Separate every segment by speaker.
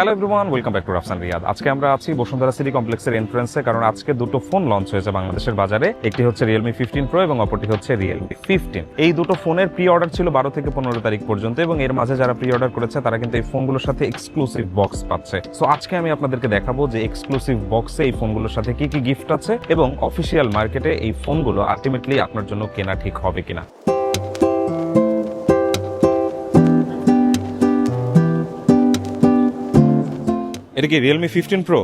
Speaker 1: Hello everyone welcome back to Rafsan Riyad আজকে আমরা আছি বসুন্ধরা সিটি কমপ্লেক্সের এন্ট্রান্সে কারণ আজকে দুটো ফোন লঞ্চ হয়েছে বাংলাদেশের বাজারে। একটি হচ্ছে রিয়েলমি ফিফটিন প্রো এবং অপরটি হচ্ছে রিয়েলমি ফিফটিন এই দুটো ফোনের প্রি অর্ডার ছিল বারো থেকে পনেরো তারিখ পর্যন্ত এবং এর মাঝে যারা প্রি অর্ডার করেছে, তারা কিন্তু এই ফোনগুলোর সাথে এক্সক্লুসিভ বক্স পাচ্ছে। সো আজকে আমি আপনাদেরকে দেখাবো যে এক্সক্লুসিভ বক্সে এই ফোনগুলোর সাথে কি কি গিফট আছে এবং অফিসিয়াল মার্কেটে এই ফোনগুলো আলটিমেটলি আপনার জন্য কেনা ঠিক হবে কিনা। এটা কি রিয়েলমি ফিফটিন প্রো।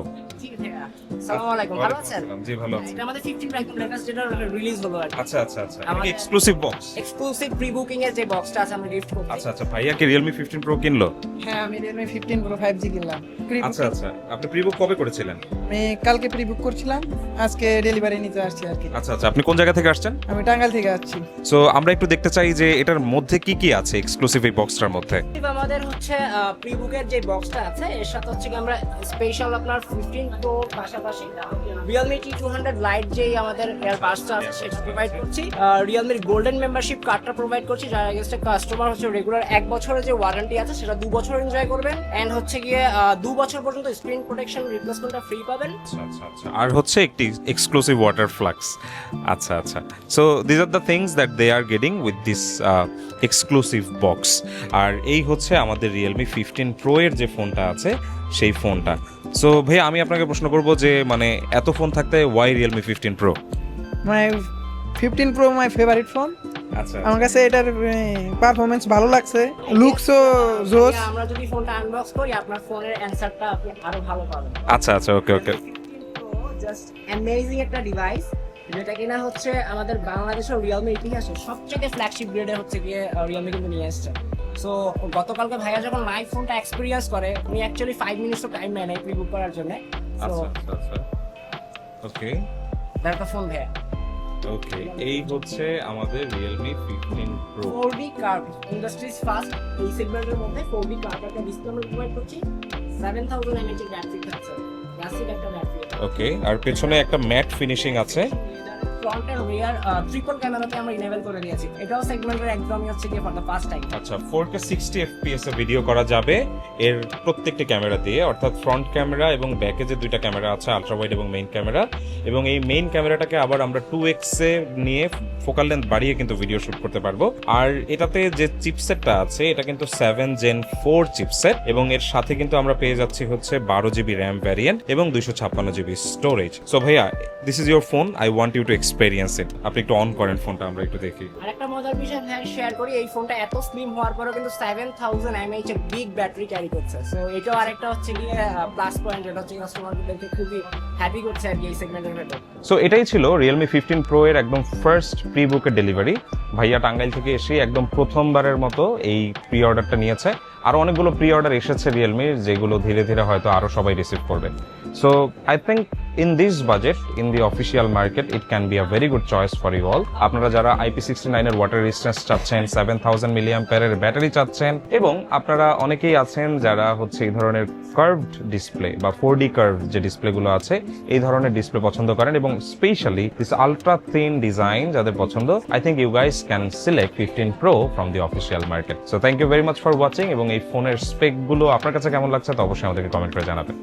Speaker 2: আসসালামু আলাইকুম ভালো আছেন?
Speaker 1: জি ভালো
Speaker 2: এটা আমাদের 15 একদম লেটেস্ট যেটা রিলিজ হলো আর
Speaker 1: আচ্ছা আচ্ছা আচ্ছা।
Speaker 2: আমাদের-
Speaker 1: exclusive box
Speaker 2: exclusive pre booking এর যে বক্সটা আছে আমরা গিফট করছি।
Speaker 1: আচ্ছা আচ্ছা। ভাইয়া কি রিয়েলমি ফিফটিন প্রো কিনলো?
Speaker 3: হ্যাঁ আমি কিনলাম।
Speaker 1: আচ্ছা আচ্ছা। আপনি প্রি বুক কবে করেছিলেন?
Speaker 3: আমি কালকে প্রি বুক করছিলাম। আজকে ডেলিভারি নিতে আসছি আর কি।
Speaker 1: আচ্ছা আচ্ছা। আপনি কোন জায়গা থেকে আসছেন?
Speaker 3: আমি টাঙ্গাইল থেকে আসছি।
Speaker 1: সো আমরা একটু দেখতে চাই যে এটার মধ্যে কি কি আছে এক্সক্লুসিভ এই বক্সটার মধ্যে?
Speaker 2: আমাদের হচ্ছে প্রি বুকের যে বক্সটা আছে এর সাথে হচ্ছে আমরা স্পেশাল আপনার 15 প্রো পাশাপাশি Realme T200 Lite যেই আমাদের পাসটা আছে, সেটা প্রোভাইড করছি। Realme গোল্ডেন মেম্বারশিপ কার্ডটা প্রোভাইড করছি, যার এগেইনস্টে কাস্টমার হচ্ছে রেগুলার এক বছরের যে ওয়ারেন্টি আছে, সেটা দু বছর এনজয় করবেন। এন্ড হচ্ছে গিয়ে দু বছর পর্যন্ত স্ক্রিন প্রোটেকশন রিপ্লেসমেন্টটা ফ্রি পাবেন।
Speaker 1: আচ্ছা আচ্ছা আচ্ছা। আর হচ্ছে একটি এক্সক্লুসিভ ওয়াটার ফ্লাক্স আচ্ছা আচ্ছা। So this are the things that they are getting with this exclusive box আর এই হচ্ছে আমাদের রিয়েলমি ফিফটিন প্রো এর যে ফোনটা আছে, সেই ফোনটা। সো ভাই আমি আপনাকে প্রশ্ন করব যে মানে এত ফোন থাকতে why Realme fifteen pro
Speaker 3: my fifteen pro my favourite phone
Speaker 1: আচ্ছা।
Speaker 3: আমার কাছে এটার পারফরমেন্স ভালো লাগছে লুকসও জোস।
Speaker 2: আমরা যদি ফোনটা আনবক্স করি আপনার ফোনের অ্যান্সারটা আপনি আরও ভালো পাবেন।
Speaker 1: আচ্ছা আচ্ছা ওকে ওকে
Speaker 2: জাস্ট অ্যামেজিং একটা ডিভাইস যেটা কিনা হচ্ছে আমাদের বাংলাদেশের রিয়েলমি ইতিহাসে সবচেয়ে ফ্ল্যাগশিপ গ্রেডে হচ্ছে গিয়ে রিয়েলমি কিন্তু নিয়ে এসছে। সো গতকালকে ভাইয়া যখন মাই ফোনটা এক্সপিরিয়েন্স করে উনি অ্যাকচুয়ালি ফাইভ মিনিটসও টাইম নেয় প্রি বুক করার জন্য। সো
Speaker 1: আচ্ছা আচ্ছা। ওকে
Speaker 2: দ্যাট ফোন ভাইয়া
Speaker 1: ওকে এই হচ্ছে আমাদের fifteen pro
Speaker 2: four D curve industry's first এই সেগমেন্টের মধ্যে ফোর ডি কার্ভ একটা ডিসপ্লে আমরা প্রোভাইড করছি। সেভেন mAh ব্যাটারি থাকছে ক্লাসিক একটা ব্যাটারি
Speaker 1: ওকে আর পেছনে একটা ম্যাট ফিনিশিং আছে।
Speaker 2: ফ্রন্ট এন্ড রিয়ার ট্রিপল ক্যামেরাতে আমরা ইনেবল করে নিয়েছি। এটাও সেগমেন্টের একদমই হচ্ছে গিয়ে ফর দ্য ফার্স্ট টাইম
Speaker 1: আচ্ছা ফোর কে সিক্সটি এফপিএস এ ভিডিও করা যাবে। এর প্রত্যেকটি ক্যামেরা দিয়ে, অর্থাৎ ফ্রন্ট ক্যামেরা এবং ব্যাকে যে দুইটা ক্যামেরা আছে আলট্রা ওয়াইড এবং মেইন ক্যামেরা এবং এই মেইন ক্যামেরাটাকে আবার আমরা টু এক্স এ নিয়ে ফোকাল লেন্থ বাড়িয়ে কিন্তু ভিডিও শুট করতে পারব। আর এটাতে যে চিপসেটটা আছে, এটা কিন্তু সেভেন জেন ফোর চিপসেট এবং এর সাথে কিন্তু আমরা পেয়ে যাচ্ছি হচ্ছে বারো জিবি র্যাম ভ্যারিয়েন্ট এবং দুইশো ছাপ্পান্ন জিবি স্টোরেজ সো ভাইয়া this is your phone I want you to experience it আপনি একটু অন করেন ফোনটা আমরা একটু দেখি।
Speaker 2: আর একটা মজার বিষয় ভাই শেয়ার করি, এই ফোনটা এত স্লিম হওয়ার পরেও কিন্তু সেভেন থাউজেন্ড এমএইচ এর বিগ ব্যাটারি ক্যারি করছে। সো এটাও আরেকটা হচ্ছে গিয়ে প্লাস পয়েন্ট যেটা হচ্ছে কাস্টমারদেরকে খুবই হ্যাপি করছে আর কি এই সেগমেন্টের ভেতর।
Speaker 1: সো এটাই ছিল রিয়েলমি ফিফটিন প্রো এর একদম ফার্স্ট প্রি বুকের ডেলিভারি ভাইয়া টাঙ্গাইল থেকে এসে একদম প্রথমবারের মতো এই প্রি অর্ডারটা নিয়েছে। আরও অনেকগুলো প্রি অর্ডার এসেছে রিয়েলমির যেগুলো ধীরে ধীরে হয়তো আরও সবাই রিসিভ করবে। So I think in this budget in the official market it can be a very good choice for you all আপনারা যারা আইপি সিক্সটি নাইনের ওয়াটার রেজিস্ট্যান্স চাচ্ছেন সেভেন থাউজেন্ড মিলিয়াম প্যারের ব্যাটারি চাচ্ছেন, এবং আপনারা অনেকেই আছেন যারা হচ্ছে এই ধরনের কার্ভড ডিসপ্লে বা ফোর ডি কার্ভ যে ডিসপ্লেগুলো আছে, এই ধরনের ডিসপ্লে পছন্দ করেন এবং specially this ultra thin design যাদের পছন্দ I think you guys can select fifteen pro from the official market so thank you very much for watching এবং এই ফোনের স্পেকগুলো আপনার কাছে কেমন লাগছে তো অবশ্যই আমাদেরকে কমেন্ট করে জানাবেন।